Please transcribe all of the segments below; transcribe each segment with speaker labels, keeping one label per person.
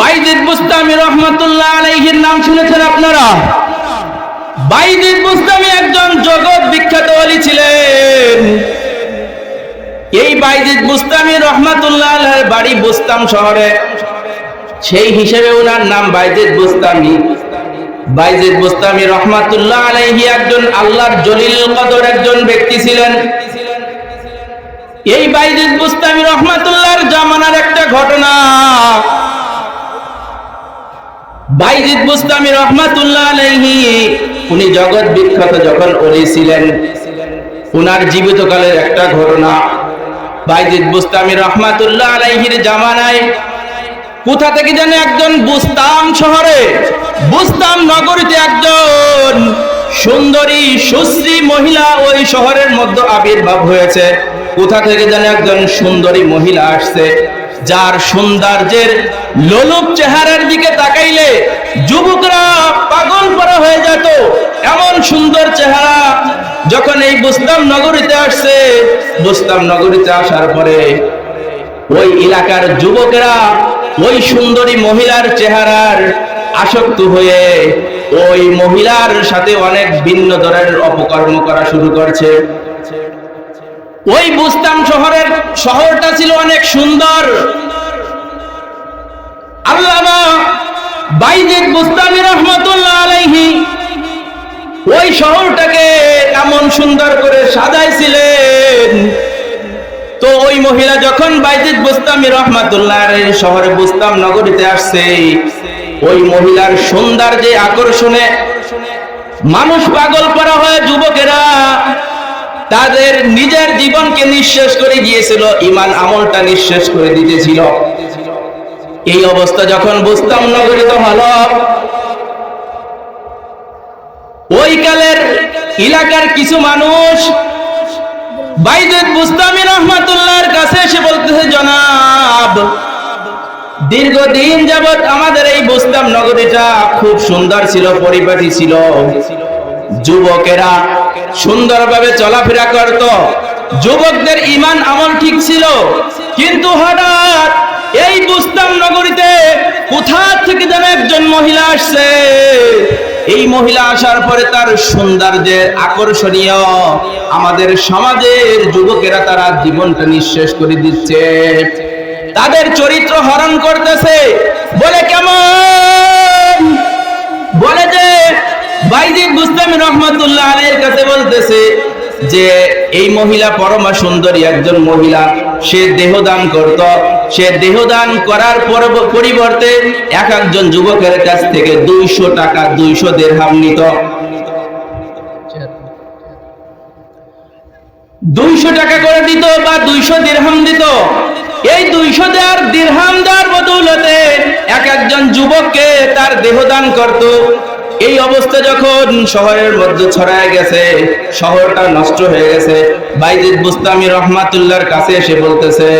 Speaker 1: বাইজিদ বুস্তামি রহমতুল্লাহ আলাইহির নাম শুনেছেন আপনারা? বাইজিদ বুস্তামি একজন জগৎ বিখ্যাত অলি ছিলেন। এই বাইজিদ বুস্তামি রহমাতুল্লাহ বাড়ি বুস্তাম শহরে। সেই হিসেবে ওনার নাম বাইজিদ বুস্তামি। বাইজিদ বুস্তামি রহমাতুল্লাহ আলাইহি একজন আল্লাহর জলিল কদর একজন ব্যক্তি ছিলেন। এই বাইজিদ বুস্তামি রহমাতুল্লাহর জামানার একটা ঘটনা। বাইজিদ বুস্তামি রহমাতুল্লাহ আলাইহি, উনি জগৎ বিখ্যাত যখন ওলি ছিলেন, উনার জীবিতকালের একটা ঘটনা। বাইজিদ বুস্তামি রহমাতুল্লাহ আলাইহির জামানায়, কোথা থেকে যেন একজন বুস্তাম শহরে, বুস্তাম নগরীতে একজন সুন্দরী, সুশ্রী মহিলা ওই শহরের মধ্যে আবির্ভাব হয়েছে। কোথা থেকে যেন একজন সুন্দরী মহিলা আসছে যার সৌন্দর্যের লোলুপ চেহারার দিকে তাকাইলে যুবকরা পাগল করা হয়ে যেত। এমন সুন্দর চেহারা যখন এই বুস্তাম নগরীতে আসছে বুস্তাম নগরীতে আসার পরে ওই এলাকার যুবকেরা ওই সুন্দরী মহিলার চেহারার আসক্ত হয়ে ওই মহিলার সাথে অনেক ভিন্ন ধরনের অপকর্ম করা শুরু করছে। ওই বুস্তাম শহরের শহরটা ছিল অনেক সুন্দর। আল্লামা ওই শহরটাকে এমন সুন্দর করে সাজাইছিলেন। তো ওই মহিলা যখন বাইজিদ বুস্তামি রহমাতুল্লাহ শহরে বুস্তাম নগরীতে আসছে, ওই মহিলার সৌন্দর্যে আকর্ষণে মানুষ পাগল করা হয় যুবকেরা। তাদের নিজের জীবনকে নিঃশেষ করে গিয়েছিল ইমান আমলটা নিঃশেষ করে দিতেছিল। এই অবস্থা যখন বুঝতাম নগরিত হলো ওই কালের এলাকার কিছু মানুষ দীর্ঘদিন যাবৎ আমাদের এই বুস্তাম নগরীটা খুব সুন্দর ছিল, পরিপাটি ছিল। যুবকেরা সুন্দরভাবে চলাফেরা করত। যুবকদের ইমান আমল ঠিক ছিল। কিন্তু হঠাৎ এই বুস্তাম নগরীতে কোথা থেকে যেন একজন মহিলা আসছে? এই মহিলা আসার পরে তার সৌন্দর্যের আকর্ষণীয় আমাদের সমাজের যুবকেরা তারা জীবনটা নিঃশেষ করে দিচ্ছে। তাদের চরিত্র হরণ করতেছে। বাইজিদ কাছে বলতেছে যে, এই মহিলা পরমা সুন্দরী একজন মহিলা, সে দেহদান করত। সে দেহদান করার পরিবর্তে এক একজন যুবকের কাছ থেকে দুইশো টাকা, দুইশো নিত। দুইশো টাকা করে দিত বা দুইশো দিত। এই দুইশো দেওয়ার দেওয়ার বদৌলতে এক একজন যুবককে তার দেহদান করত। এই অবস্থা যখন শহরের মধ্যে ছড়ায় গেছে, শহরটা নষ্ট হয়ে গেছে, বাইজিদ বুস্তামি রহমাতুল্লাহর কাছে এসে বলতেছে,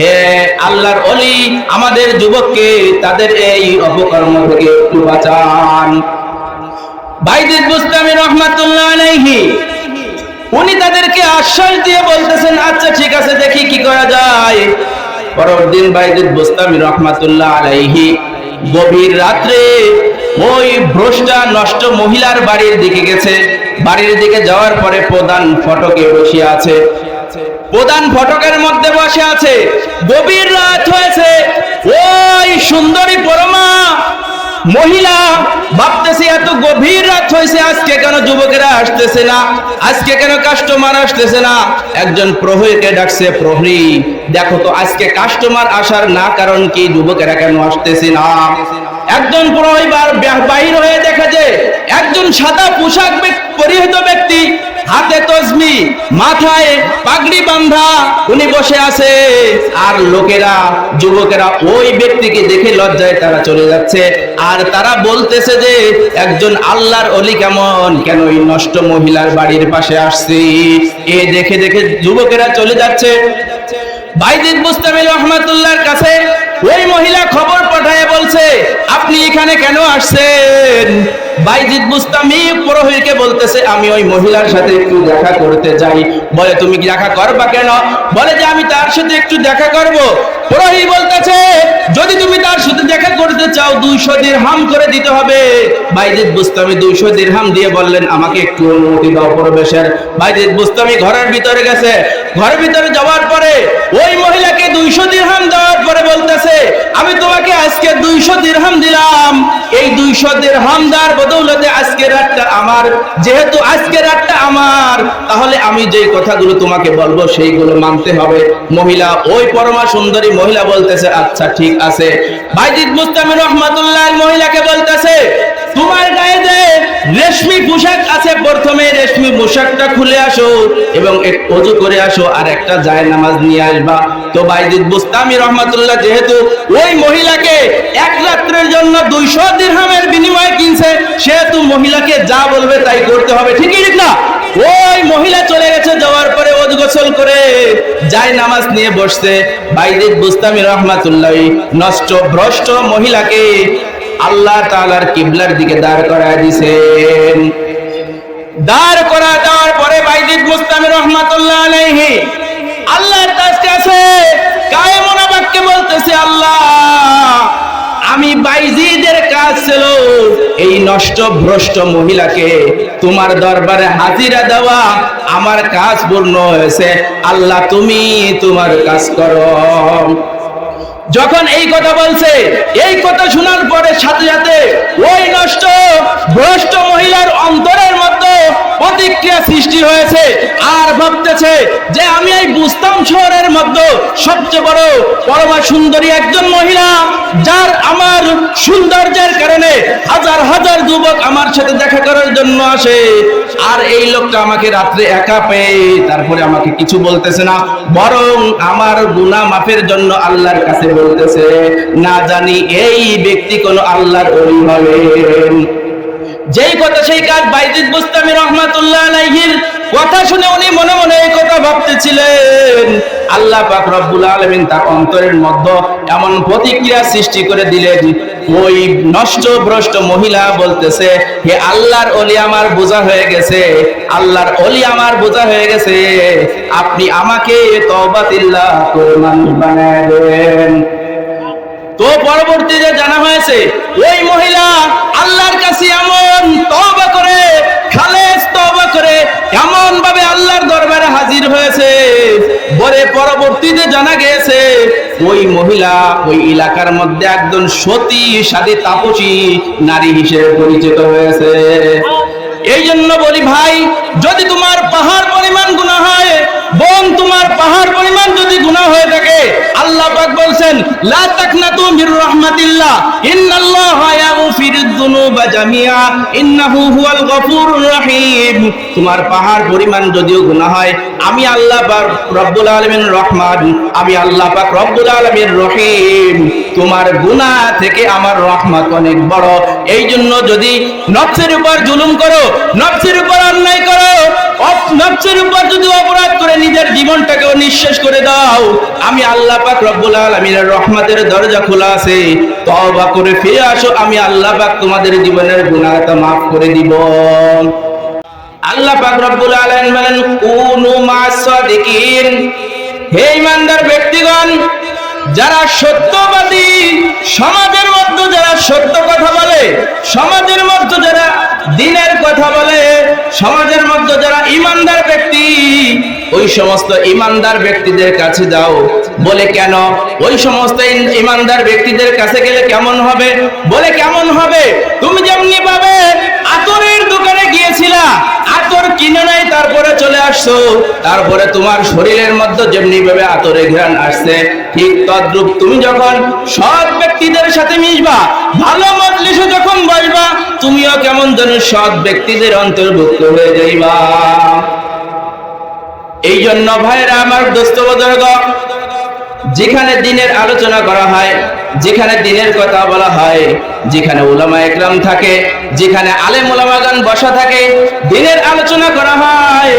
Speaker 1: হে আল্লাহর অলি আমাদের যুবককে তাদের এই অপকর্ম থেকে একটু বাঁচান। বাইজিদ বুস্তামি রহমাতুল্লাহ আলাইহি, উনি তাদেরকে আশ্বাস দিয়ে বলতেছেন আচ্ছা ঠিক আছে, দেখি কি করা যায়। পরের দিন বাইজিদ বুস্তামি রহমাতুল্লাহ আলাইহি গভীর রাত্রে ওই ভ্রষ্টা নষ্ট মহিলার বাড়ির দিকে গেছে। বাড়ির দিকে যাওয়ার পরে প্রধান ফটকে বসে আছে। প্রধান ফটকের মধ্যে বসে আছে। গভীর রাত হয়েছে। ওই সুন্দরী পরমা মহিলা, ভাবতেছে এত গভীর রাত হয়েছে, আজকে কেন যুবকেরা আসতেছে না? আজকে কেন কাস্টমার আসতেছে না? একজন প্রহরীকে ডাকছে, প্রহরী, দেখো তো, আজকে কাস্টমার আসার না কারণ কি? যুবকেরা কেন আসতেছে না? একজন প্রহরী বার- বাহির হয়ে দেখে যে একজন সাদা পোশাক পরিহিত ব্যক্তি হাতে তসবি, মাথায় পাগড়ি বান্ধা, উনি বসে আছে। আর লোকেরা, যুবকেরা ওই ব্যক্তিকে দেখে লজ্জায় তারা চলে যাচ্ছে। আর তারা বলতেছে যে, একজন আল্লাহর অলি কেমন? কেন ওই নষ্ট মহিলার বাড়ির পাশে আসছি? এ দেখে দেখে যুবকেরা চলে যাচ্ছে। বাইজিদ মুস্তামিল রহমাতুল্লাহর কাছে ওই মহিলা খবর পাঠায় বলছে, আপনি এখানে কেন আসছেন? বাইজিদ মুস্তামি পুরোহিতকে বলতেছে, আমি ওই মহিলার সাথে একটু দেখা করতে যাই। বলে, তুমি দেখা করবা কেন? বলে যে, আমি তার সাথে একটু দেখা করব। পুরোহিত বলতেছে, যদি তুমি তার সাথে দেখা করতে চাও, দুইশো দিরহাম করে দিতে হবে। বাইজিদ বুস্তামি দুইশো দিরহাম দিয়ে বললেন, আমাকে একটু অনুমতি দাও প্রবেশের। বাইজিদ বুস্তামি ঘরের ভিতরে গেছে। ঘরের ভিতরে যাওয়ার পরে ওই মহিলাকে দুইশো দিরহাম দেওয়ার পরে বলতেছে, আমি তোমাকে আজকে দুইশো দিরহাম দিলাম। এই দুইশো দিরহাম দেওয়ার বদৌলতে আজকে রাতটা আমার। যেহেতু আজকে রাতটা আমার, তাহলে আমি যে কথাগুলো তোমাকে বলব সেইগুলো মানতে হবে। মহিলা, ওই পরমা সুন্দরী মহিলা বলতেছে আচ্ছা ঠিক আছে। বাইজিদ মুস্তামিন রহমাতুল্লাহ মহিলাকে বলতেছে, তোমার রেশমি পোশাক আছে প্রথমে, রেশমি পোশাকটা খুলে আসো এবং এক অজু করে আসো, আর একটা জায় নামাজ নিয়ে আসবা। তো বাইজিদ বুস্তামি রহমাতুল্লাহ, যেহেতু ওই মহিলাকে এক রাত্রের জন্য দুইশো দিরহামের বিনিময়ে কিনছে, সেহেতু মহিলাকে যা বলবে তাই করতে হবে, ঠিকই ঠিক না? ওই মহিলা চলে গেছে, যাওয়ার পরে ওদ গোসল করে যায় নামাজ নিয়ে বসছে। বাইজিদ বুস্তামি রহমাতুল্লাহ নষ্ট ভ্রষ্ট মহিলাকে আল্লাহ তাআলার কিবলার দিকে দাঁড় করায় দিছেন। দাঁড় করা দেওয়ার পরে বাইজিদ মুস্তামি রহমাতুল্লাহ আলাইহি আল্লাহর কাছে আছে কায়েমুনা বাক্যে বলতেছে, আল্লাহ, আমি বাইজিদের কাজ ছিল এই নষ্ট ভ্রষ্ট মহিলাকে তোমার দরবারে হাজিরা দেওয়া। আমার কাজ পূর্ণ হয়েছে। আল্লাহ, তুমি তোমার কাজ করো। যখন এই কথা বলছে, এই কথা শোনার পরে সাথে সাথে ওই নষ্ট, ভ্রষ্ট মহিলার অন্তরের মধ্যে প্রতিক্রিয়া সৃষ্টি হয়েছে আর ভাবতেছে যে আমি এই বুস্তাম শহরের মধ্যে সবচেয়ে বড় পরমা সুন্দরী একজন মহিলা, যার আমার সৌন্দর্যের কারণে হাজার হাজার যুবক আমার সাথে দেখা করার জন্য আসে। আর এই লোকটা আমাকে রাত্রে একা পেয়ে তারপরে আমাকে কিছু বলতেছে না, বরং আমার গুণা মাফের জন্য আল্লাহর কাছে বলতেছে, না জানি এই ব্যক্তি কোন আল্লাহর হবেন যেই কথা সেই কাজ বাইজিদ বুস্তামি রহমাতুল্লাহ আলাইহির কথা শুনে উনি মনে মনে এই কথা ভাবতেছিলেন, আল্লাহ পাক রব্বুল আলামিন তার অন্তরের মধ্যে এমন প্রতিক্রিয়া সৃষ্টি করে দিলেন, ওই নষ্ট ভ্রষ্ট মহিলা বলতেছে, হে আল্লাহর ওলি আমার বোঝা হয়ে গেছে, আল্লাহর ওলি আমার বোঝা হয়ে গেছে, আপনি আমাকে তওবাতিল্লাহ করে মানুষ বানায় দেন। তো পরবর্তীতে জানা হয়েছে ওই মহিলা আল্লাহর কাছে এমন তওবা করে খালেস তওবা করে এমন ভাবে আল্লাহর দরবারে হাজির হয়েছে। পরে পরবর্তীতে জানা গিয়েছে ওই মহিলা ওই এলাকার মধ্যে একজন সতী সাদী তাপসী নারী হিসেবে পরিচিত হয়েছে। এই জন্য বলি ভাই যদি তোমার পাহাড় পরিমাণ গুণা হয় বোন, তোমার পাহাড় পরিমাণ যদি গুনাহ হয়ে থাকে, আল্লাহ পাক বলছেন, লা তাকনাতু মির রাহমাতিল্লাহ, ইন্নাল্লাহা ইয়াগফিরুদ যুনুবা জামিআ, ইন্নাহু হুয়াল গফুরুর রহিম। তোমার পাহাড় পরিমাণ যদিও গুনাহ হয়, আমি আল্লাহ পাক রব্বুল আলামিন রহমান, আমি আল্লাহ পাক রব্বুল আলামিন রহিম। তোমার গুনাহ থেকে আমার রহমত অনেক বড়। এই জন্য যদি নফসের উপর জুলুম করো, নফসের উপর অন্যায় করো অপরাধ করে নিজের জীবনটাকেও নিঃশেষ করে দাও, আমি আল্লাহ পাক রব্বুল আলামিনের রহমতের দরজা খোলা আছে। তওবা করে ফিরে আসো, আমি আল্লাহ তোমাদের জীবনের গুনাহটা মাফ করে দিব। আল্লাহ পাক রব্বুল আলামিন বলেন মাস সাদিকিন। হে ইমানদার ব্যক্তিগণ যারা সত্যবাদী, সমাজের মধ্যে যারা সত্য কথা বলে, সমাজের মধ্যে যারা দিনের কথা বলে, সমাজের মধ্যে যারা ইমানদার ব্যক্তি, ওই সমস্ত ইমানদার ব্যক্তিদের কাছে যাও। বলে কেন? ওই সমস্ত ইমানদার ব্যক্তিদের কাছে গেলে কেমন হবে? বলে কেমন হবে? তুমি যেমনি পাবে, আতরের দোকানে গিয়েছিলা। কিনে নাই, তারপরে চলে আসছো। তারপরে তোমার শরীরের মধ্যে যেমনি ভাবে আতরে ঘ্রাণ আসছে, ঠিক তুমি যখন সৎ ব্যক্তিদের সাথে মিশবা, ভালো যখন বসবা, তুমিও কেমন যেন সৎ ব্যক্তিদের অন্তর্ভুক্ত হয়ে যাইবা। এই জন্য ভাইরা আমার দোস্ত যেখানে দিনের আলোচনা করা হয়, যেখানে দিনের কথা বলা হয়, যেখানে উলামা একরাম থাকে, যেখানে আলেম উলামাগান বসা থাকে, দিনের আলোচনা করা হয়।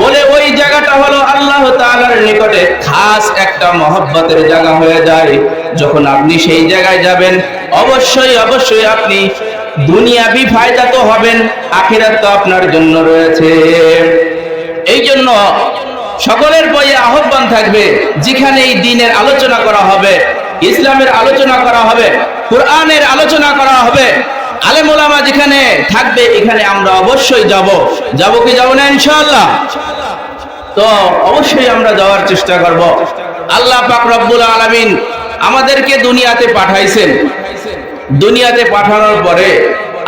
Speaker 1: বলে ওই জায়গাটা হলো আল্লাহ তাআলার নিকটে খাস একটা মহব্বতের জায়গা হয়ে যায়। যখন আপনি সেই জায়গায় যাবেন, অবশ্যই অবশ্যই আপনি দুনিয়াবি ফায়দা তো হবেন, আখিরাত তো আপনার জন্য রয়েছে। এই জন্য সকলের বইয়ে আহ্বান থাকবে যেখানে এই দিনের আলোচনা করা হবে, ইসলামের আলোচনা করা হবে, কোরআনের আলোচনা করা হবে। আলেমুলামা যেখানে থাকবে, এখানে আমরা অবশ্যই যাব। যাব কি যাব না, ইনশাআল্লাহ? তো অবশ্যই আমরা যাওয়ার চেষ্টা করব। আল্লাহ পাক রব্বুল আলামিন আমাদেরকে দুনিয়াতে পাঠাইছেন। দুনিয়াতে পাঠানোর পরে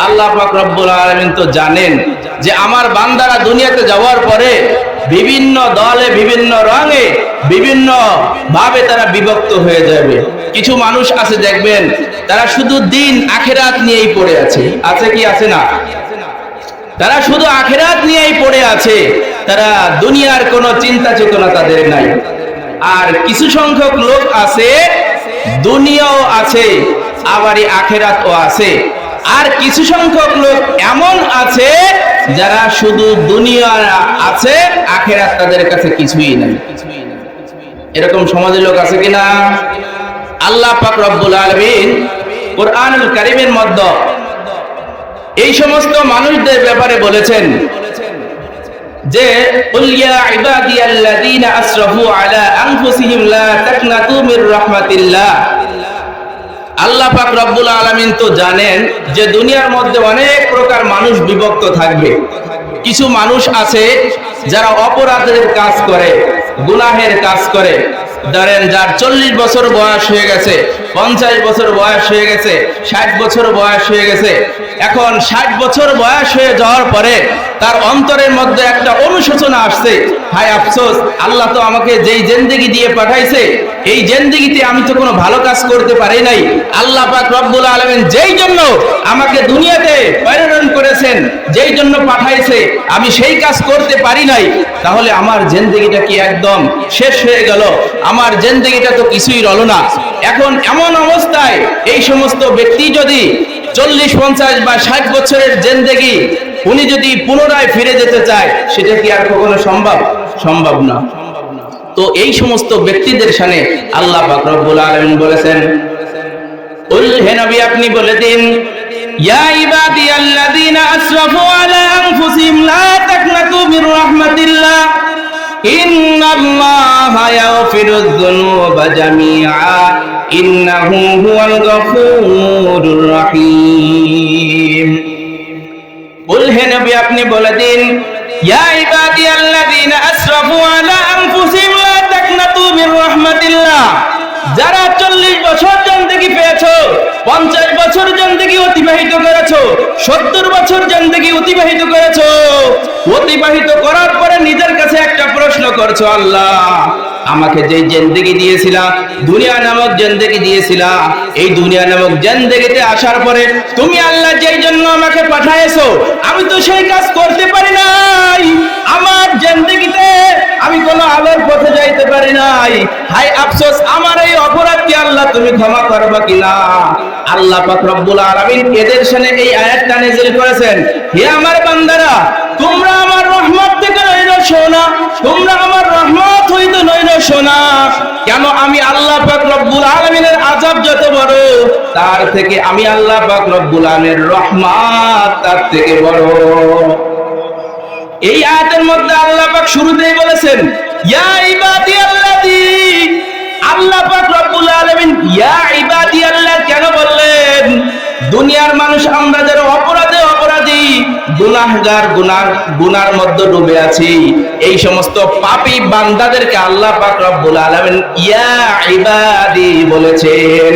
Speaker 1: আল্লাহ রব্বুল আলামিন তো জানেন যে আমার বান্দারা দুনিয়াতে যাওয়ার পরে বিভিন্ন দলে, বিভিন্ন রঙে, বিভিন্ন ভাবে তারা বিভক্ত হয়ে যাবে। কিছু মানুষ আছে দেখবেন, তারা শুধু দিন আখেরাত নিয়েই পড়ে আছে। আছে কি, আছে না? তারা শুধু আখেরাত নিয়েই পড়ে আছে, তারা দুনিয়ার কোনো চিন্তা চেতনা তাদের নাই। আর কিছু সংখ্যক লোক আছে, দুনিয়াও আছে আবার আখেরাতও আছে। আর কিছু সংখ্যক লোক এমন আছে যারা শুধু দুনিয়ার আছে, আখেরাত তাদের কাছে কিছুই নাই। এরকম সমাজের লোক আছে কিনা আল্লাহ পাক রব্বুল আলমিন কোরআনুল কারিমের মধ্যে এই সমস্ত মানুষদের ব্যাপারে বলেছেন যে উলিয়া ইবাদিয়াল্লাযীনা আসরাফু আলা আনফুসিহিম লা তাকনাতু মির রাহমাতিল্লাহ। আল্লাহ পাক রব্বুল আলমিন তো জানেন যে দুনিয়ার মধ্যে অনেক প্রকার মানুষ বিভক্ত থাকবে। কিছু মানুষ আছে যারা অপরাধের কাজ করে, গুনাহের কাজ করে। ধরেন যার চল্লিশ বছর বয়স হয়ে গেছে, পঞ্চাশ বছর বয়স হয়ে গেছে, ষাট বছর বয়স হয়ে গেছে, এখন ষাট বছর বয়স হয়ে যাওয়ার পরে তার অন্তরের মধ্যে একটা অনুশোচনা আসছে, হায় আফসোস, আল্লাহ তো আমাকে যেই জেন্দিগি দিয়ে পাঠাইছে, এই জেন্দিগিতে আমি তো কোনো ভালো কাজ করতে পারি নাই। আল্লাহ পাক রব্বুল আলমেন যেই জন্য আমাকে দুনিয়াতে প্রেরণ করেছেন, যেই জন্য পাঠাইছে, আমি সেই কাজ করতে পারি নাই, তাহলে আমার জেন্দিগিটা কি একদম শেষ হয়ে গেল? আমার জেন্দিগিটা তো কিছুই রলো না। এখন এমন অবস্থায় এই সমস্ত ব্যক্তি যদি চল্লিশ, পঞ্চাশ বা ষাট বছরের জেন্দেগি উনি যদি পুনরায় ফিরে যেতে চায়, সেটা কি আর কখনো সম্ভব? সম্ভব না। তো এই সমস্ত ব্যক্তিদের সামনে আল্লাহ পাক রব্বুল আলামিন বলেছেন আপনি বলে দিন আপনি বলে দিন যারা চল্লিশ বছর জন্দেগি পেয়েছ, পঞ্চাশ বছর জন্দেগি অতিবাহিত করেছ, সত্তর বছর জন্দেগি অতিবাহিত করেছ, অতিবাহিত করার পরে নিজের কাছে একটা প্রশ্ন করছ আল্লাহ? আমাকে যে জেন্দেগি দিয়েছিলা, দুনিয়া নামক জেন্দেগি দিয়েছিলা, এই দুনিয়া নামক জেন্দেগিতে আসার পরে তুমি আল্লাহ যেই জন্য আমাকে পাঠাইছো আমি তো সেই কাজ করতে পারি নাই। আমার জেন্দেগিতে আমি কোনো আলোর পথে যাইতে পারি নাই। হাই আফসোস, আমার এই অপরাধকে আল্লাহ তুমি ক্ষমা করবে কিনা? আল্লাহ পাক রব্বুল আলামিন এদের সামনে এই আয়াতটা নাযিল করেছেন, হে আমার বান্দারা, তোমরা আমার শোনা, তোমরা আমার রহমত হইতে কেন আমি আল্লাহ পাক রব্বুল আলামিনের আযাব যত বড়, তার থেকে আমি আল্লাহ পাক রব্বুল আলামিনের রহমত তার থেকে বড়। এই আয়াতের মধ্যে আল্লাহ পাক শুরুতেই বলেছেন, ইয়া ইবাদি আল্লাহ পাক রব্বুল আলামিন, ইয়া ইবাদি আল্লাহ কেন বললেন? দুনিয়ার মানুষ আমরা যারা অপরাধে গুনাহগার, গুনার গুনার মধ্যে ডুবে আছি। এই সমস্ত বান্দাদেরকে আল্লাহ পাক রব্বুল আলামিন, ইয়া ইবাদি বলেছেন।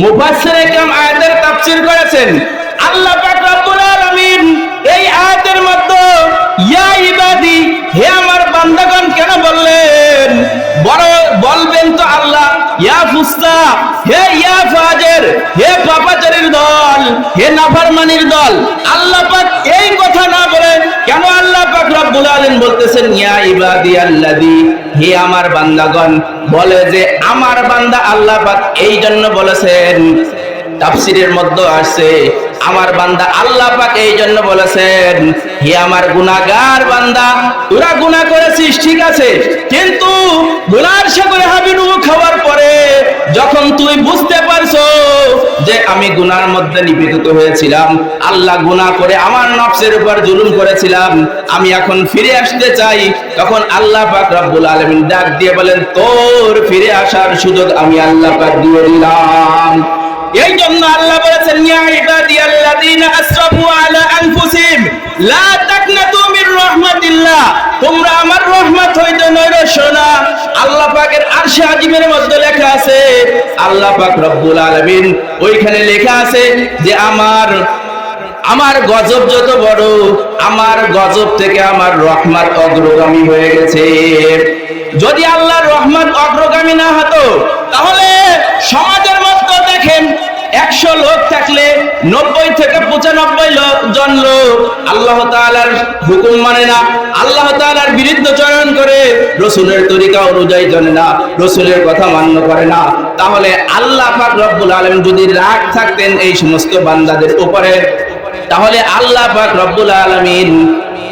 Speaker 1: মুফাসসিরে আয়াতের তাফসীর করেছেন। আল্লাহ পাক রব্বুল আলামিন এই আয়াতের মধ্যে, ইয়া ইবাদি, হে আমার বান্দাগণ কেন বললেন? বড়, বলবেন তো আল্লাহ ইয়া ফুস্তা, হে ইয়া ফাজের, হে দল হে দল, আল্লাহ পাক এই কথা না কেন আল্লাহ পাক রব্বুল আলামিন বলতেছেন, ইয়া ইবাদি হে আমার বান্দাগণ, বলে যে আমার বান্দা আল্লাহ পাক এই জন্য বলেছেন। তাফসিরের মধ্যে আসছে, আমার বান্দা আল্লাহ পাক এই জন্য বলেছেন, হে আমার গুনাহগার বান্দা, তোরা গুনাহ করেছিস, ঠিক আছে, কিন্তু গুনার পরে যখন তুই বুঝতে পারছ যে আমি গুনার মধ্যে নিপেদিত হয়েছিলাম, আল্লাহ গুনাহ করে আমার নফসের উপর জুলুম করেছিলাম, আমি এখন ফিরে আসতে চাই, তখন আল্লাহ পাক রব্বুল আলামিন ডাক দিয়ে বলেন, তোর ফিরে আসার সুযোগ আমি আল্লাহ পাক দিয়ে দিলাম। এই জন্য আল্লাহ বলেছেন, ইয়া ইবাদিয়াল্লাযীনা আসরাফু আলা আনফুসিহিম, লা তাকনাতু মির রাহমাতিল্লাহ, তোমরা আমার রহমত হইতে নৈরস্য না আল্লাহ পাকের আরশে মধ্যে লেখা আছে, আল্লাহ পাক রব্বুল আলামিন ওইখানে লেখা আছে যে, আমার আমার গজব যত বড়, আমার গজব থেকে আমার রহমত অগ্রগামী হয়ে গেছে। যদি আল্লাহর রহমত অগ্রগামী না হতো, তাহলে সমাজের মধ্যে দেখেন, একশো লোক থাকলে নব্বই থেকে পঁচানব্বই লোক জন লোক। আল্লাহ তাআলার হুকুম মানে না। আল্লাহ তাআলার বিরুদ্ধে চয়ন করে রসুলের তরিকা অনুযায়ী জানে না, রসুলের কথা মান্য করে না। তাহলে আল্লাহ পাক রব্বুল আলামিন যদি রাগ থাকতেন এই সমস্ত বান্দাদের উপরে, তাহলে আল্লাহ পাক রব্বুল আলামিন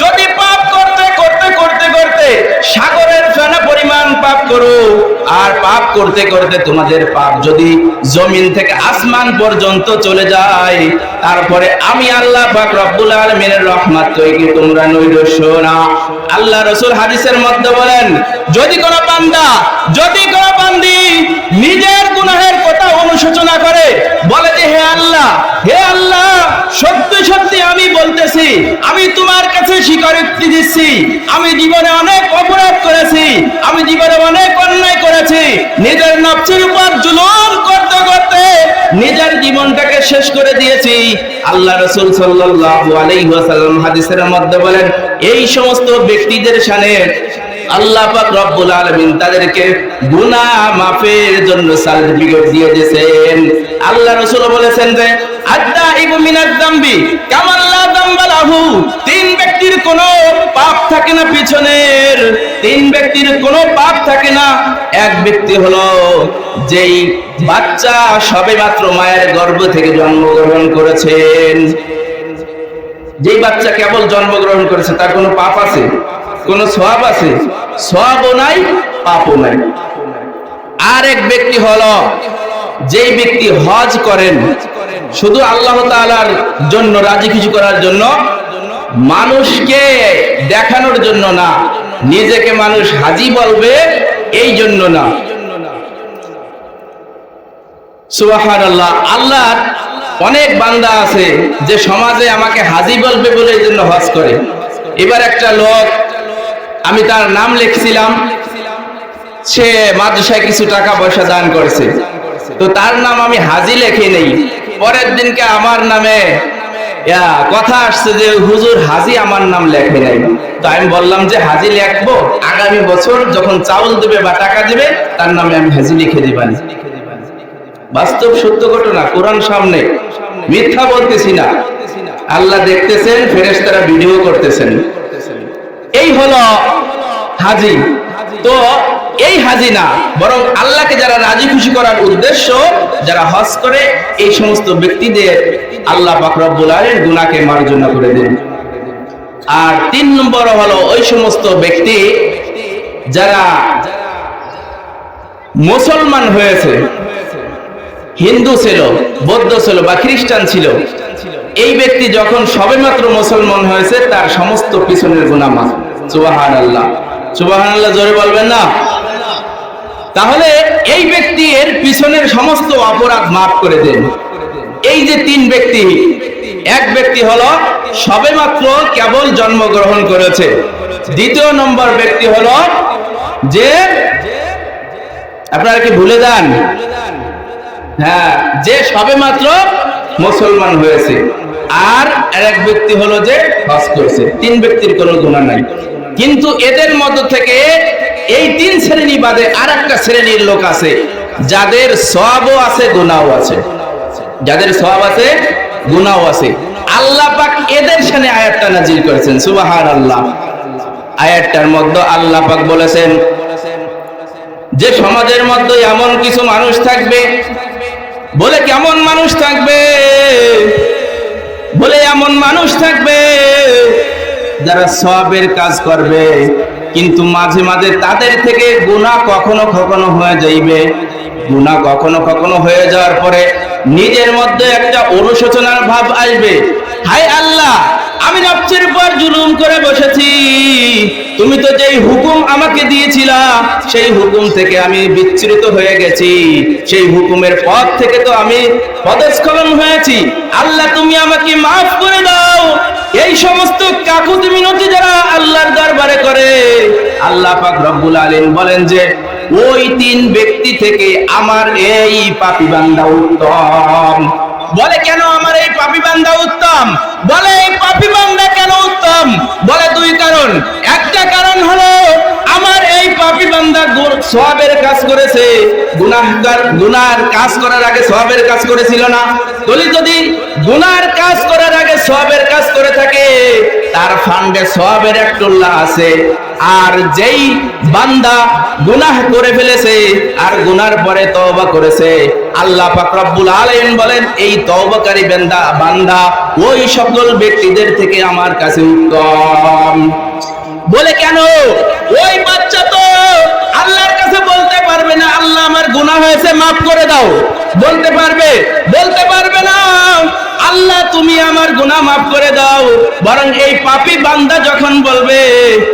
Speaker 1: যদি পাপ করতে করতে করতে করতে সাগরের ফেনা পরিমাণ পাপ করো, আর পাপ করতে করতে তোমাদের পাপ যদি জমিন থেকে আসমান পর্যন্ত চলে যায়, তারপরে আমি আল্লাহ পাক রব্বুল আলামিনের রহমত তৈরি, তোমরা নৈরস্য না আল্লাহ রসুল হাদিসের মধ্যে বলেন, যদি কোনো বান্দা, যদি কোনো বান্দি নিজের গুনাহের কথা অনুশোচনা করে, বলে যে, হে আল্লাহ হে আল্লাহ সত্যি সত্যি আমি বলতেছি, আমি তোমার কাছে স্বীকারোক্তি দিচ্ছি। আমি জীবনে অনেক অপরাধ করেছি, আমি জীবনে অনেক অন্যায় করেছি। নিজের নফসের উপর জুলুম করতে করতে নিজের জীবনটাকে শেষ করে দিয়েছি। আল্লাহ রসুল সাল্লাল্লাহু আলাইহি ওয়াসাল্লাম হাদিসের মধ্যে বলেন, এই সমস্ত ব্যক্তিদের সানে আল্লাহ পাক রব্বুল আলামিন তাদেরকে গুনাহ মাফের জন্য সার্টিফিকেট দিয়ে দিয়েছেন। আল্লাহ রাসূল বলেছেন যে আদ্দা ইবু মিনাজ যামবি কামাল্লা যামবালাহু তিন ব্যক্তির কোনো পাপ থাকে না পিছনের। তিন ব্যক্তির কোনো পাপ থাকে না। এক ব্যক্তি হলো যেই বাচ্চা সবে মাত্র মায়ের গর্ভ থেকে জন্মগ্রহণ করেছেন। যেই বাচ্চা কেবল জন্মগ্রহণ করেছে, তার কোনো পাপ আছে? কোন সওয়াব আছে? সওয়াবও নাই, পাপও নাই। আর এক ব্যক্তি হলো, যেই ব্যক্তি হজ করেন, শুধু আল্লাহ তাআলার জন্য রাজি খুশি করার জন্য, মানুষকে দেখানোর জন্য না, নিজেকে মানুষ হাজি বলবে, এই জন্য না। সুবহানাল্লাহ আল্লাহ অনেক বান্দা আছে, যে সমাজে আমাকে হাজি বলবে বলে এই জন্য হজ করে। এবার একটা লোক আমি তার নাম লিখছিলাম। সে মাদ্রাসায় কিছু টাকা পয়সা দান করেছে। তো তার নাম আমি হাজি লেখে নেই। পরের দিনকে আমার নামে কথা আসছে যে হুজুর হাজি আমার নাম লেখে নাই। তো আমি বললাম যে হাজি লেখবো। আগামী বছর যখন চাউল দেবে বা টাকা দেবে, তার নামে আমি হাজি লিখে দিবানি। বাস্তব সত্য ঘটনা, কোরআন সামনে। মিথ্যা বলতেছি না। আল্লাহ দেখতেছেন, ফেরেশতারা ভিডিও করতেছেন। এই হলো হাজি। তো এই হাজি না, বরং আল্লাহকে যারা রাজি খুশি করার উদ্দেশ্য, যারা হজ করে, এই সমস্ত ব্যক্তিদের আল্লাহ পাক রব্বুল আলামিন গুনাহকে মার্জনা করে দেন। আর তিন নম্বর হলো ওই সমস্ত ব্যক্তি যারা মুসলমান হয়েছে হিন্দু ছিল, বৌদ্ধ ছিল বা খ্রিস্টান ছিল, এই ব্যক্তি যখন সবেমাত্র মুসলমান হয়েছে, তার সমস্ত পিছনের গুনাহ মাফ। সুবাহান আল্লাহ সুবাহান আল্লাহ জোরে বলবেন না? তাহলে এই ব্যক্তি এর পিছনের সমস্ত অপরাধ মাফ করে দেন। এই যে তিন ব্যক্তি, এক ব্যক্তি হলো সবেমাত্র কেবল জন্মগ্রহণ করেছে। দ্বিতীয় নম্বর ব্যক্তি হলো যে, আপনারা কি ভুলে যান? হ্যাঁ যে সবেমাত্র মুসলমান হয়েছে, আর এক ব্যক্তি হলো যে হজ করছে। তিন ব্যক্তির কোনো গুণা নাই। কিন্তু এদের মধ্য থেকে এই তিন শ্রেণি বাদে আর একটা শ্রেণির লোক আছে, যাদের সবও আছে, গুণাও আছে। যাদের সব আছে গুনাও আছে। আল্লাহ পাক এদের সামনে আয়াতটা নাজিল করেছেন সুবাহান আল্লাহ আয়াতটার মধ্যে আল্লাহ পাক বলেছেন যে সমাজের মধ্যে এমন কিছু মানুষ থাকবে, বলে কেমন মানুষ থাকবে? বলে এমন মানুষ থাকবে যারা সবের কাজ করবে, কিন্তু মাঝে মাঝে তাদের থেকে গুণা কখনো কখনো হয়ে যাইবে। গুণা কখনো কখনো হয়ে যাওয়ার পরে নিজের মধ্যে একটা অনুশোচনার ভাব আসবে। হাই আল্লাহ, আমি নফসের উপর জুলুম করে বসেছি। তুমি তো যেই হুকুম আমাকে দিয়েছিলা, সেই হুকুম থেকে আমি বিচ্ছুরিত হয়ে গেছি। সেই হুকুমের পথ থেকে তো আমি পদস্খলন হয়েছি। আল্লাহ, তুমি আমাকে মাফ করে দাও। এই সমস্ত কাকুতি মিনতি যারা আল্লাহর দরবারে করে, আল্লাহ পাক রব্বুল আলামিন বলেন যে ওই তিন ব্যক্তি থেকে আমার এই পাপি বান্দা উত্তম। বলে, কেন আমার এই পাপি বান্দা উত্তম? বলে, এই পাপী বান্দা কেন উত্তম? বলে, দুই কারণ। একটা কারণ হলো, আমার এই পাপী বান্দা সওয়াবের কাজ করেছে। গুনাহগার গুনার কাজ করার আগে সওয়াবের কাজ করেছিল না। বলি যদি গুনার কাজ করার আগে সওয়াবের কাজ করে থাকে, তার ফান্ডে সওয়াবের একটুল্লাহ আছে। আর যেই বান্দা গুনাহ করে ফেলেছে, আর গুনার পরে তওবা করেছে। আল্লাহ পাক রব্বুল আলামিন বলেন, এই তওবাকারী বান্দা বান্দা ওই সকল ব্যক্তিদের থেকে আমার কাছে উত্তম। বলে কেন? ওই বাচ্চা তো আল্লাহর কাছে বলতে পারবে না, আল্লাহ আমার গুনাহ হয়েছে, মাফ করে দাও। বলতে পারবে? বলতে পারবে না। আল্লাহ তুমি আমার গুনাহ মাফ করে দাও। বরং এই পাপী বান্দা যখন বলবে,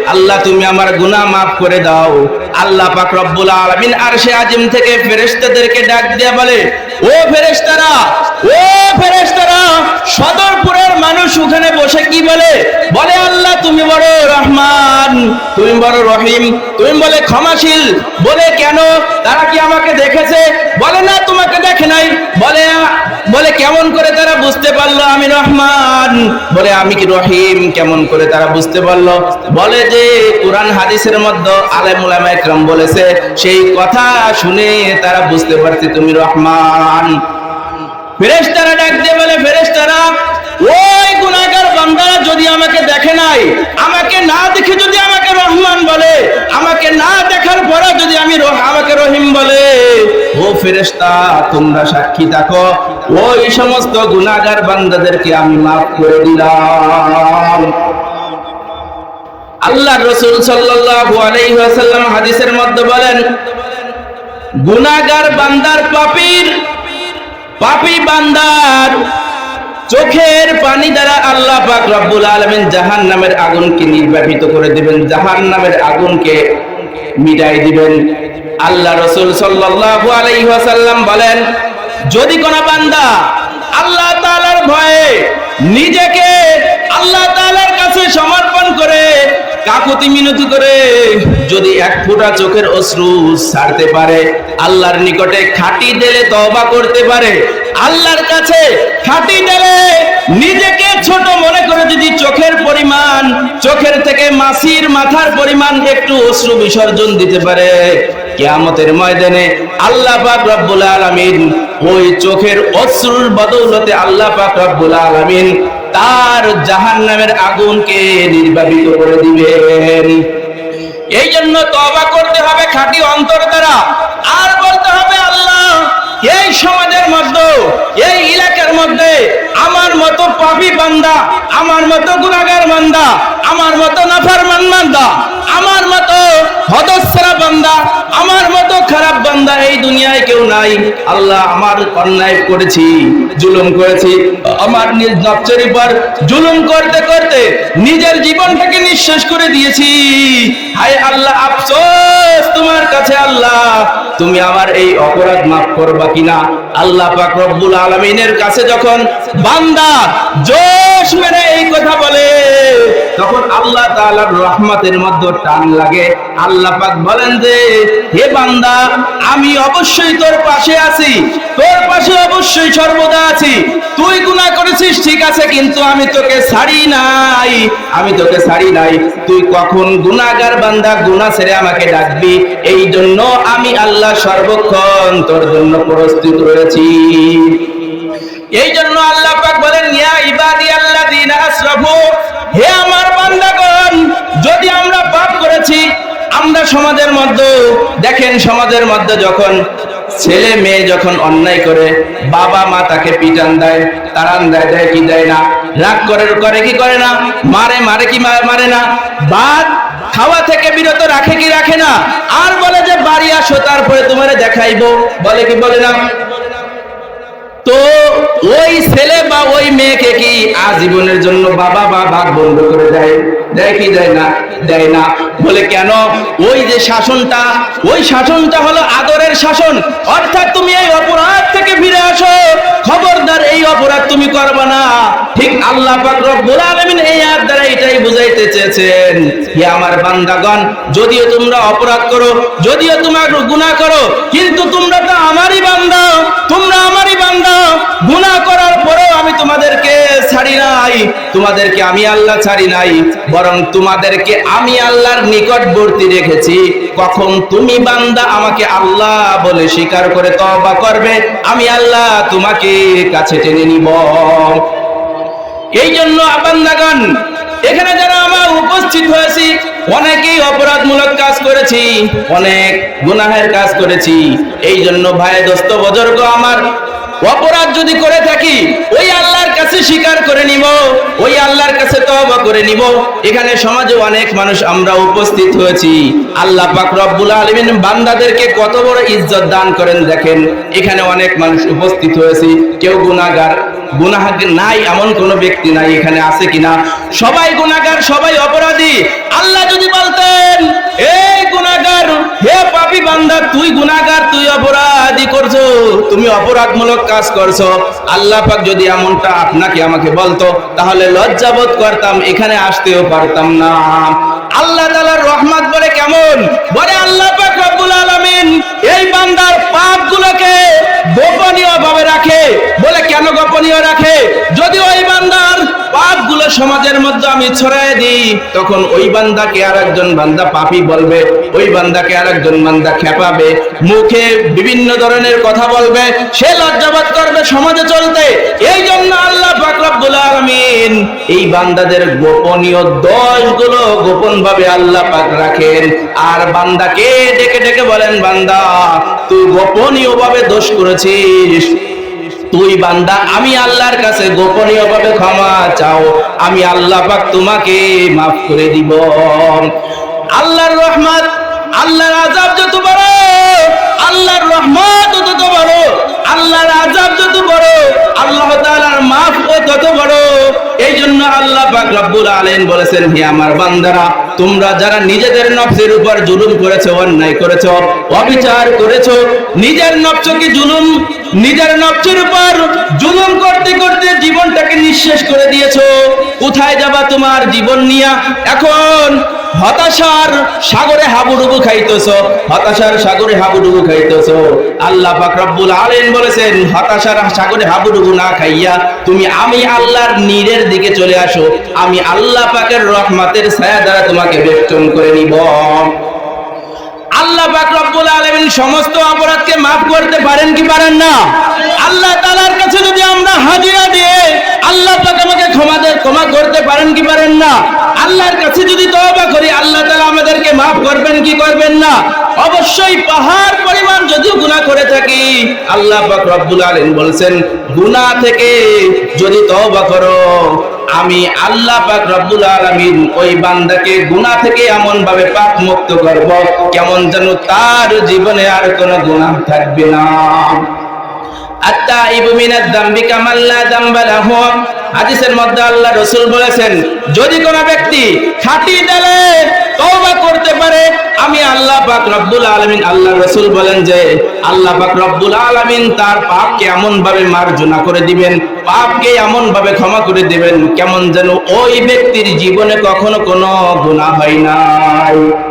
Speaker 1: আল্লাহ তুমি আমার গুনাহ মাফ করে দাও। আল্লাহ পাক রব্বুল আলামিন আরশে আজিম থেকে ফেরেশতাদেরকে ডাক দিয়ে বলে, ও ফেরেশতারা ও ফেরেশতারা, সদরপুরের মানুষ ওখানে বসে কি বলে? বলে, আল্লাহ, তুমি বড় রহমান, তুমি বড় রহিম, তুমি বলে ক্ষমাশীল। বলে, কেন? তারা কি আমাকে দেখেছে? বলে, না, তোমাকে দেখে নাই। বলে বলে, কেমন করে তারা বুঝতে পারল আমি রহমান? বলে, আমি কি রহিম? কেমন করে তারা বুঝতে পারল। বলে যে, কোরআন হাদিসের মধ্যে আলেম একরাম বলেছে, সেই কথা শুনে তারা বুঝতে পারছে তুমি রহমান। ফেরেশতারা ডাক দিয়ে বলে, ফেরেশতারা ওই গুনাহগার বান্দারা যদি আমাকে দেখে নাই, আমাকে না দেখে যদি আমাকে রহমান বলে, আমাকে না দেখার পরে যদি আমি আমাকে রহিম বলে, ও ফেরেশতা, তোমরা সাক্ষী থাকো ওই সমস্ত গুনাহগার বান্দাদেরকে আমি মাফ করে দিলাম। আল্লাহ রসুল সাল্লাল্লাহু আলাইহি ওয়াসাল্লাম হাদিসের মধ্যে বলেন, গুনাহগার বান্দার পাপীর, পাপী বান্দার চোখের পানি দ্বারা আল্লাহ পাক রব্বুল আলমিন জাহান নামের আগুনকে নির্বাপিত করে দিবেন। জাহান্নামের আগুনকে মিটাই দিবেন। আল্লাহ রসুল সাল্লু আলাইসাল্লাম বলেন, যদি কোন বান্দা আল্লাহ তালার ভয়ে নিজেকে আল্লাহ তালার কাছে সমর্পণ করে কাকুতি মিনতি করে যদি এক ফোঁটা চোখের অশ্রু ছাড়তে পারে, আল্লাহর নিকটে খাঁটি দিলে তওবা করতে পারে, আল্লাহর কাছে খাঁটি দিলে নিজেকে ছোট মনে করে যদি চোখের পরিমাণ, চোখের থেকে মাসির মাথার পরিমাণ একটু অশ্রু বিসর্জন দিতে পারে, কিয়ামতের ময়দানে আল্লাহ পাক রব্বুল আলামিন ওই চোখের অশ্রুর বদৌলতে আল্লাহ পাক রব্বুল আলামিন তার জাহান জাহান্নামের আগুনকে নির্বাপিত করে দিবেন। এই জন্য তবা করতে হবে খাঁটি অন্তর দ্বারা। আর বলতে হবে, আল্লাহ, এই সমাজের মধ্যে, এই এলাকার মধ্যে আমার মতো পাপী বান্দা, আমার মতো গুনাগার বান্দা, আমার মতো নাফার মান বান্দা, আমার মতো হদস্রা বান্দা আমার মতো খারাপ বান্দা এই দুনিয়ায় কেউ নাই। আল্লাহ আমার অন্যায় করেছি, জুলুম করেছি। আমার নিজ নফসের উপর জুলুম করতে করতে নিজের জীবনটাকে নিঃশেষ করে দিয়েছি। হায় আল্লাহ, আফসোস, তোমার কাছে আল্লাহ, তুমি আমার এই অপরাধ মাফ করবা কিনা? আল্লাহ পাক রব্বুল আলামিনের কাছে যখন বান্দা জোশ মেরে এই কথা বলে তখন আল্লাহ তাআলার রহমতের মধ্যে টান লাগে। আল্লাহ পাক বলেন যে, হে বান্দা, আমি অবশ্যই তোর পাশে আছি। তোর পাশে অবশ্যই সর্বদা আছি। তুই গুনাহ করেছিস, ঠিক আছে, কিন্তু আমি তোকে ছাড়ি নাই। আমি তোকে ছাড়ি নাই। তুই কখন গুনাহগার বান্দা, গুনাহ ছেড়ে আমাকে ডাকবি? এই জন্য আমি আল্লাহ সর্বক্ষণ তোর জন্য প্রস্তুত রয়েছি। এই জন্য আল্লাহ পাক বলেন, ইয়া ইবাদি আল্লাযিনা আসরাফু সমাজের মধ্যে, দেখেন সমাজের মধ্যে যখন ছেলে মেয়ে যখন অন্যায় করে, বাবা মা তাকে পিটান দেয় তারান দেয় দেয় কি দেয় না? রাগ করে করে কি করে না? মারে মারে কি মারে না? বাদ খাওয়া থেকে বিরত রাখে কি রাখে না? আর বলে যে বাড়ি আসো, তারপরে তোমারে দেখাইবো। বলে কি বলে না? তো ওই ছেলে বা ওই মেয়েকে কি আজীবনের জন্য বাবা বা ভাগ বন্ধ করে দেয়? দেয় কি দেয় না? দেয় না। বলে কেন? ওই যে শাসনটা, ওই শাসনটা হলো আদরের শাসন। অর্থাৎ তুমি এই অপরাধ থেকে ফিরে আসো। খবরদার এই অপরাধ তুমি করবে না। ঠিক আল্লাহ পাক রব্বুল আলামিন এই আয়াত দ্বারা এটাই বুঝাইতে চেয়েছেন হে আমার বান্দাগণ, যদিও তোমরা অপরাধ করো, যদিও তোমরা গুনাহ করো, কিন্তু তোমরা তো আমারই বান্দা। তোমাদেরকে আমি আল্লাহ ছাড়ি নাই, বরং তোমাদেরকে আমি আল্লাহর নিকটবর্তী রেখেছি। কখন তুমি বান্দা আমাকে আল্লাহ বলে স্বীকার করে তওবা করবে, আমি আল্লাহ তোমাকে কাছে টেনে নিব। এই জন্য বান্দাগণ, এখানে যারা আমরা উপস্থিত হয়েছি, অনেকেই অপরাধমূলক কাজ করেছি, অনেক গুনাহের কাজ করেছি। এই জন্য ভাই, দোস্ত, বজর্গ আমার অপরাধ যদি করে থাকি, ওই আল্লাহর কাছে স্বীকার করে নিব, ওই আল্লাহর কাছে তওবা করে নিব। এখানে সমাজে অনেক মানুষ আমরা উপস্থিত হয়েছি। আল্লাহ পাক রব্বুল আলামিন বান্দাদেরকে কত বড় ইজ্জত দান করেন দেখেন। এখানে অনেক মানুষ উপস্থিত হয়েছি। কেউ গুনাহগার গুনাহ নাই, এমন কোন ব্যক্তি নাই এখানে আছে কিনা? সবাই গুনাহগার, সবাই অপরাধী। আল্লাহ যদি বলতেন অপরাধমূলক কাজ করছ, আল্লাহ পাক যদি এমনটা আপনাকে আমাকে বলতো, তাহলে লজ্জাবোধ করতাম, এখানে আসতেও পারতাম না। আল্লাহ তাআলার রহমত বলে কেমন? বলে আল্লাহ পাক রব্বুল আলামিন, এই বান্দার পাপগুলোকে গোপনীয় ভাবে রাখে। বলে কেন গোপনীয় রাখে? যদি ওই বান্দার পাপগুলো সমাজের মধ্যে আমি ছড়াই দিই। তখন ওই বান্দাকে আর বান্দা পাপী বলবে, ওই বান্দাকে বান্দা খেপাবে। মুখে বিভিন্ন ধরনের কথা বলবে, সে লজ্জাবোধ করবে সমাজে চলতে। এই জন্য আল্লাহ পাক রব্বুল আলামিন এই বান্দাদের গোপনীয় দোষগুলো গোপন ভাবে আল্লাহ পাক রাখেন। আর বান্দাকে ডেকে ডেকে বলেন, বান্দা, তুই গোপনীয় ভাবে দোষ করেছিস। তুই বান্দা, আমি আল্লাহর কাছে গোপনীয় ভাবে ক্ষমা চাও। আমি আল্লাহ পাক তোমাকে মাফ করে দিব। আল্লাহর রহমত, আল্লাহর আজাব যত বড় আল্লাহর রহমত তত বড়, আল্লাহর আজাব যত বড়, আল্লাহ তাআলার মাফ তত বড়। এই জন্য আল্লাহ পাক রব্বুল আলামিন বলেছেন, হে আমার বান্দারা, তোমরা যারা নিজেদের নফসের উপর জুলুম করেছ, অন্যায় করেছ, অবিচার করেছ, নিজের নফসকে জুলুম, নিজের নফসের উপর জুলুম করতে করতে জীবনটাকে নিঃশেষ করে দিয়েছ। কোথায় যাবা তোমার জীবন নিয়া? এখন হতাশার সাগরে হাবুডুবু খাইতেছো, হতাশার সাগরে হাবুডুবু খাইতেছো। আল্লাহ পাক রব্বুল আলামিন বলেছেন, হতাশার সাগরে হাবুডুবু না খাইয়া তুমি আমি আল্লাহর নীরের দিকে চলে আসো, আমি আল্লাহ পাকের রহমতের ছায়া দ্বারা তোমাকে বেষ্টন করে নিব। আল্লাহ পাক রব্বুল আলামিন সমস্ত অপরাধকে মাফ করতে পারেন কি পারেন না? আল্লাহ তাআলার কাছে যদি আমরা হাজিরা দিয়ে আল্লাহ পাক আমাকে ক্ষমা ক্ষমা করতে পারেন কি পারেন না? আল্লাহর কাছে যদি তওবা করি, আল্লাহ তাআলা আমাদেরকে মাফ করবেন কি করবেন না? অবশ্যই পাহাড় পরিমাণ যদিও গুনাহ করে থাকি, আল্লাহ পাক রব্বুল আলামিন বলেছেন, গুনাহ থেকে যদি তওবা করো, আমি আল্লাহ পাক রব্বুল আলামিন ওই বান্দাকে গুনাহ থেকে এমন ভাবে পাপ মুক্ত করব, কেমন যেন তার জীবনে আর কোনো গুনাহ থাকবে না। রাসূল বলেছেন, যদি কোনো ব্যক্তি খাঁটি আমি আল্লাহ পাক রব্বুল আলামিন, আল্লাহ রাসূল বলেন যে, আল্লাহ তার পাপকে এমন ভাবে মার্জনা করে দিবেন, পাপকে এমন ভাবে ক্ষমা করে দিবেন, কেমন যেন ওই ব্যক্তির জীবনে কখনো কোনো গুনাহ হয় নাই।